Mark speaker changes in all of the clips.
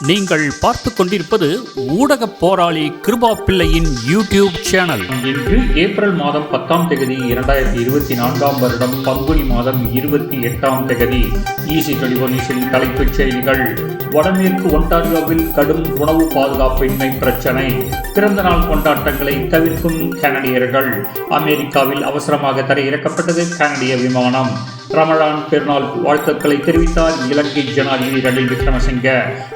Speaker 1: நீங்கள் பார்த்து கொண்டிருப்பது ஊடக போராளி கிருபா பிள்ளையின் யூடியூப் சேனல்.
Speaker 2: இன்று ஏப்ரல் மாதம் பத்தாம் தேதி இரண்டாயிரத்தி இருபத்தி நான்காம் வருடம் பங்குனி மாதம் இருபத்தி எட்டாம் தேதி. ஈசி டெலிபோனிஸின் தலைப்புச் செய்திகள். வடமேற்கு ஒன்டாரியோவில் கடும் உணவு பாதுகாப்பின்மை பிரச்சனை. பிறந்த நாள் கொண்டாட்டங்களை தவிர்க்கும் கனடியர்கள். அமெரிக்காவில் அவசரமாக தரையிறக்கப்பட்டது கனடிய விமானம். ரமழான் பெருநாள் வாழ்த்துக்களை தெரிவித்தார் இலங்கை ஜனாதிபதி ரணில் விக்ரமசிங்க.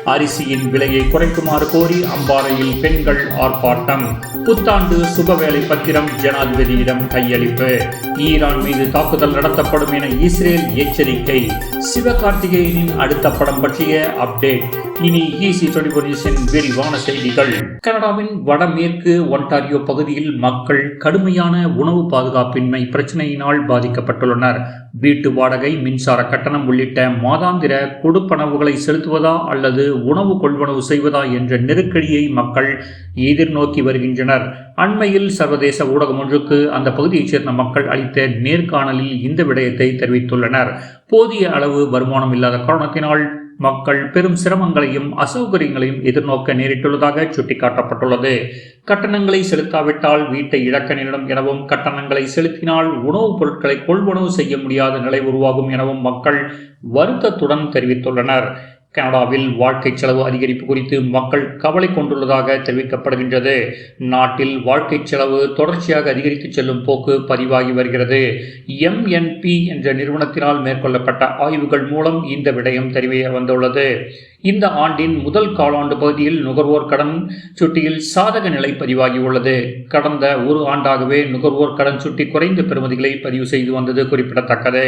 Speaker 2: அரிசியின் விலையை குறைக்குமாறு கோரி அம்பாறையில் பெண்கள் ஆர்ப்பாட்டம். புத்தாண்டு சுபவேளை பத்திரம் ஜனாதிபதியிடம் கையளிப்பு. ஈரான் மீது தாக்குதல் நடத்தப்படும் என இஸ்ரேல் எச்சரிக்கை. சிவகார்த்திகேயனின் அடுத்த படம் பற்றிய அப்டேட். இனி ஈசி டொலிபொனிஸின் விரிவான செய்திகள். கனடாவின் வடமேற்கு ஒன்டாரியோ பகுதியில் மக்கள் கடுமையான உணவு பாதுகாப்பின்மை பிரச்சனையினால் பாதிக்கப்பட்டுள்ளனர். வீட்டு வாடகை மின்சார கட்டணம் உள்ளிட்ட மாதாந்திர கொடுப்பனவுகளை செலுத்துவதா அல்லது உணவு கொள்வனவு செய்வதா என்ற நெருக்கடியை மக்கள் எதிர்நோக்கி வருகின்றனர். அண்மையில் சர்வதேச ஊடகம் ஒன்றுக்கு அந்த பகுதியைச் சேர்ந்த மக்கள் அளித்த நேர்காணலில் இந்த விடயத்தை தெரிவித்துள்ளனர். போதிய அளவு வருமானம் இல்லாத காரணத்தினால் மக்கள் பெரும் சிரமங்களையும் அசௌகரியங்களையும் எதிர்நோக்க நேரிட்டுள்ளதாக சுட்டிக்காட்டப்பட்டுள்ளது. கட்டணங்களை செலுத்தாவிட்டால் வீட்டை இழக்க நேரிடும் எனவும் கட்டணங்களை செலுத்தினால் உணவுப் பொருட்களை கொள்வனவு செய்ய முடியாத நிலை உருவாகும் எனவும் மக்கள் வருத்தத்துடன் தெரிவித்துள்ளனர். கனடாவில் வாழ்க்கை செலவு அதிகரிப்பு குறித்து மக்கள் கவலை கொண்டுள்ளதாக தெரிவிக்கப்படுகின்றது. நாட்டில் வாழ்க்கை செலவு தொடர்ச்சியாக அதிகரித்து செல்லும் போக்கு பதிவாகி வருகிறது. எம்என்பி என்ற நிறுவனத்தினால் மேற்கொள்ளப்பட்ட ஆய்வுகள் மூலம் இந்த விடயம் தெரிய வந்துள்ளது. இந்த ஆண்டின் முதல் காலாண்டு பகுதியில் நுகர்வோர் கடன் சுட்டியில் சாதக நிலை பதிவாகியுள்ளது. கடந்த ஒரு ஆண்டாகவே நுகர்வோர் கடன் சுட்டி குறைந்த பெறுமதிகளை பதிவு செய்து வந்தது குறிப்பிடத்தக்கது.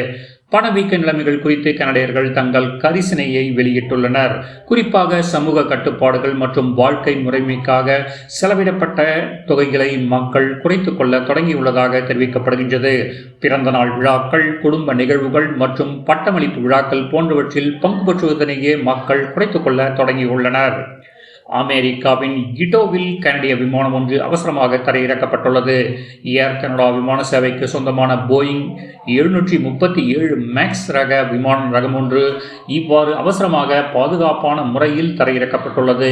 Speaker 2: பணவீக்க நிலைமைகள் குறித்து கனடியர்கள் தங்கள் கரிசனையை வெளியிட்டுள்ளனர். குறிப்பாக சமூக கட்டுப்பாடுகள் மற்றும் வாழ்க்கை முறைமைக்காக செலவிடப்பட்ட தொகைகளை மக்கள் குறைத்துக் கொள்ள தொடங்கியுள்ளதாக தெரிவிக்கப்படுகின்றது. பிறந்த நாள் விழாக்கள் குடும்ப நிகழ்வுகள் மற்றும் பட்டமளிப்பு விழாக்கள் போன்றவற்றில் பங்கு பெற்றுவதனையே மக்கள் குறைத்துக் கொள்ள தொடங்கியுள்ளனர். அமெரிக்காவின் இடோவில் கனடிய விமானம் ஒன்று அவசரமாக தரையிறக்கப்பட்டுள்ளது. ஏர் கனடா விமான சேவைக்கு சொந்தமான போயிங் எழுநூற்றி முப்பத்தி ஏழு மேக்ஸ் ரக விமானம் ரகம் ஒன்று இவ்வாறு அவசரமாக பாதுகாப்பான முறையில் தரையிறக்கப்பட்டுள்ளது.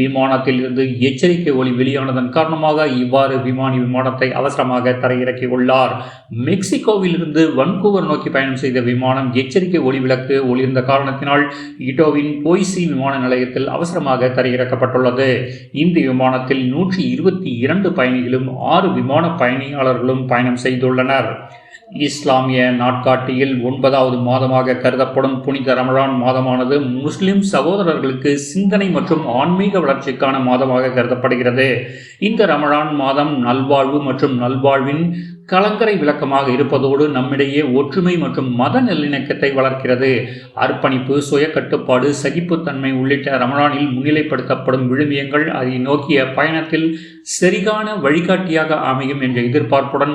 Speaker 2: விமானத்தில் இருந்து எச்சரிக்கை ஒளி வெளியானதன் காரணமாக இவ்வாறு விமானி விமானத்தை அவசரமாக தரையிறக்கியுள்ளார். மெக்சிகோவில் இருந்து வன்கூவர் நோக்கி பயணம் செய்த விமானம் எச்சரிக்கை ஒளி விளக்கு ஒளிர்ந்த காரணத்தினால் இட்டோவின் போய்சி விமான நிலையத்தில் அவசரமாக தரையிறக்கப்பட்டுள்ளது இந்த விமானத்தில் நூற்றி இருபத்தி இரண்டு பயணிகளும் ஆறு விமான பயணியாளர்களும் பயணம் செய்துள்ளனர். இஸ்லாமிய நாட்காட்டியில் ஒன்பதாவது மாதமாக கருதப்படும் புனித ரமலான் மாதமானது முஸ்லிம் சகோதரர்களுக்கு சிந்தனை மற்றும் ஆன்மீக வளர்ச்சிக்கான மாதமாக கருதப்படுகிறது. இந்த ரமலான் மாதம் நல்வாழ்வு மற்றும் நல்வாழ்வின் கலங்கரை விளக்கமாக இருப்பதோடு நம்மிடையே ஒற்றுமை மற்றும் மத நல்லிணக்கத்தை வளர்க்கிறது. அர்ப்பணிப்பு சுய கட்டுப்பாடு சகிப்புத்தன்மை உள்ளிட்ட ரமலானில் முன்னிலைப்படுத்தப்படும் விழுமியங்கள் அதை நோக்கிய பயணத்தில் சரிகான வழிகாட்டியாக அமையும் என்ற எதிர்பார்ப்புடன்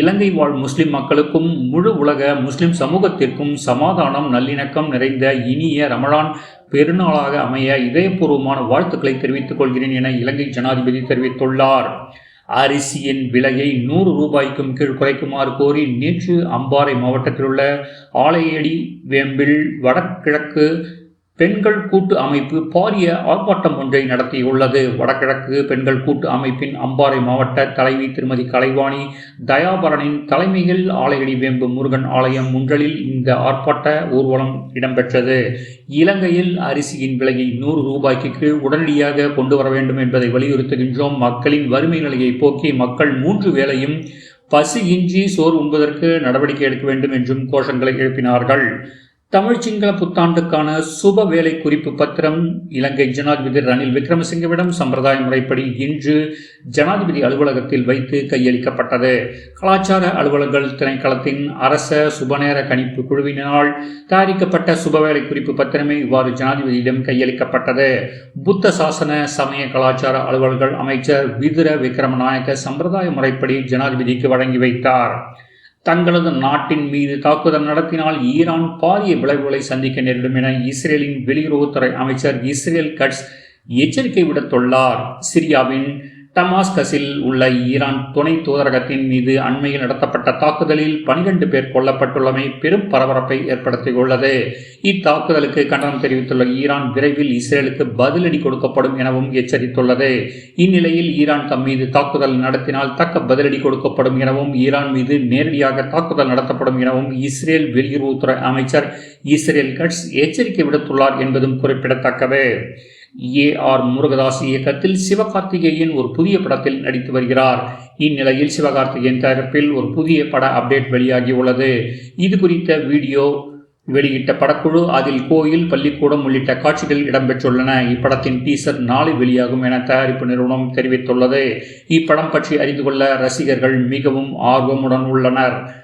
Speaker 2: இலங்கை வாழ் முஸ்லிம் மக்களுக்கும் முழு உலக முஸ்லிம் சமூகத்திற்கும் சமாதானம் நல்லிணக்கம் நிறைந்த இனிய ரமலான் பெருநாளாக அமைய இதயபூர்வமான வாழ்த்துக்களை தெரிவித்துக் கொள்கிறேன் என இலங்கை ஜனாதிபதி தெரிவித்துள்ளார். அரிசியின் விலையை நூறு ரூபாய்க்கும் கீழ் குறைக்குமாறு கோரி நேற்று அம்பாறை மாவட்டத்தில் உள்ள ஆலையடி வேம்பில் வடகிழக்கு பெண்கள் கூட்டு அமைப்பு பாரிய ஆர்ப்பாட்டம் ஒன்றை நடத்தியுள்ளது. வடகிழக்கு பெண்கள் கூட்டு அமைப்பின் அம்பாறை மாவட்ட தலைவி திருமதி கலைவாணி தயாபரனின் தலைமையில் ஆலையடி வேம்பு முருகன் ஆலயம் முன்றலில் இந்த ஆர்ப்பாட்ட ஊர்வலம் இடம்பெற்றது. இலங்கையில் அரிசியின் விலையை நூறு ரூபாய்க்கு கீழ் உடனடியாக கொண்டு வர வேண்டும் என்பதை வலியுறுத்துகின்றோம். மக்களின் வறுமை நிலையை போக்கி மக்கள் மூன்று வேளையும் பசியின்றி சோர் உண்பதற்கு நடவடிக்கை எடுக்க வேண்டும் என்றும் கோஷங்களை எழுப்பினார்கள். தமிழ் சிங்கள புத்தாண்டுக்கான சுப வேலை குறிப்பு பத்திரம் இலங்கை ஜனாதிபதி ரணில் விக்ரமசிங்கவிடம் சம்பிரதாய முறைப்படி இன்று ஜனாதிபதி அலுவலகத்தில் வைத்து கையளிக்கப்பட்டது. கலாச்சார அலுவலர்கள் திணைக்களத்தின் அரச சுபநேர கணிப்பு குழுவினால் தயாரிக்கப்பட்ட சுபவேலை குறிப்பு பத்திரமே இவ்வாறு ஜனாதிபதியிடம் கையளிக்கப்பட்டது. புத்த சாசன சமய கலாச்சார அலுவலர்கள் அமைச்சர் விதுர விக்ரமநாயக்க சம்பிரதாய முறைப்படி ஜனாதிபதிக்கு வழங்கி வைத்தார். தங்களது நாட்டின் மீது தாக்குதல் நடத்தினால் ஈரான் பாரிய விளைவுகளை சந்திக்க நேரிடும் என இஸ்ரேலின் வெளியுறவுத்துறை அமைச்சர் இஸ்ரேல் கட்ஸ் எச்சரிக்கை விடுத்துள்ளார். சிரியாவின் டமாஸ்கஸில் உள்ள ஈரான் துணை தூதரகத்தின் மீது அண்மையில் நடத்தப்பட்ட தாக்குதலில் 12 பேர் கொல்லப்பட்டுள்ளமை பெரும் பரபரப்பை ஏற்படுத்தியுள்ளது. இத்தாக்குதலுக்கு கண்டனம் தெரிவித்துள்ள ஈரான் விரைவில் இஸ்ரேலுக்கு பதிலடி கொடுக்கப்படும் எனவும் எச்சரித்துள்ளது. இந்நிலையில் ஈரான் தம் மீது தாக்குதல் நடத்தினால் தக்க பதிலடி கொடுக்கப்படும் எனவும் ஈரான் மீது நேரடியாக தாக்குதல் நடத்தப்படும் எனவும் இஸ்ரேல் வெளியுறவுத்துறை அமைச்சர் இஸ்ரேல் கட்ஸ் எச்சரிக்கை விடுத்துள்ளார் என்பதும் குறிப்பிடத்தக்கது. ஏ ஆர் முருகதாஸ் இயக்கத்தில் சிவகார்த்திகேயன் ஒரு புதிய படத்தில் நடித்து வருகிறார். இந்நிலையில் சிவகார்த்திகேயன் தயாரிப்பில் ஒரு புதிய பட அப்டேட் வெளியாகியுள்ளது. இது குறித்த வீடியோ வெளியிட்ட படக்குழு அதில் கோயில் பள்ளிக்கூடம் உள்ளிட்ட காட்சிகள் இடம்பெற்றுள்ளன. இப்படத்தின் டீசர் நாளை வெளியாகும் என தயாரிப்பு நிறுவனம் தெரிவித்துள்ளது. இப்படம் பற்றி அறிந்து கொள்ள ரசிகர்கள் மிகவும் ஆர்வமுடன் உள்ளனர்.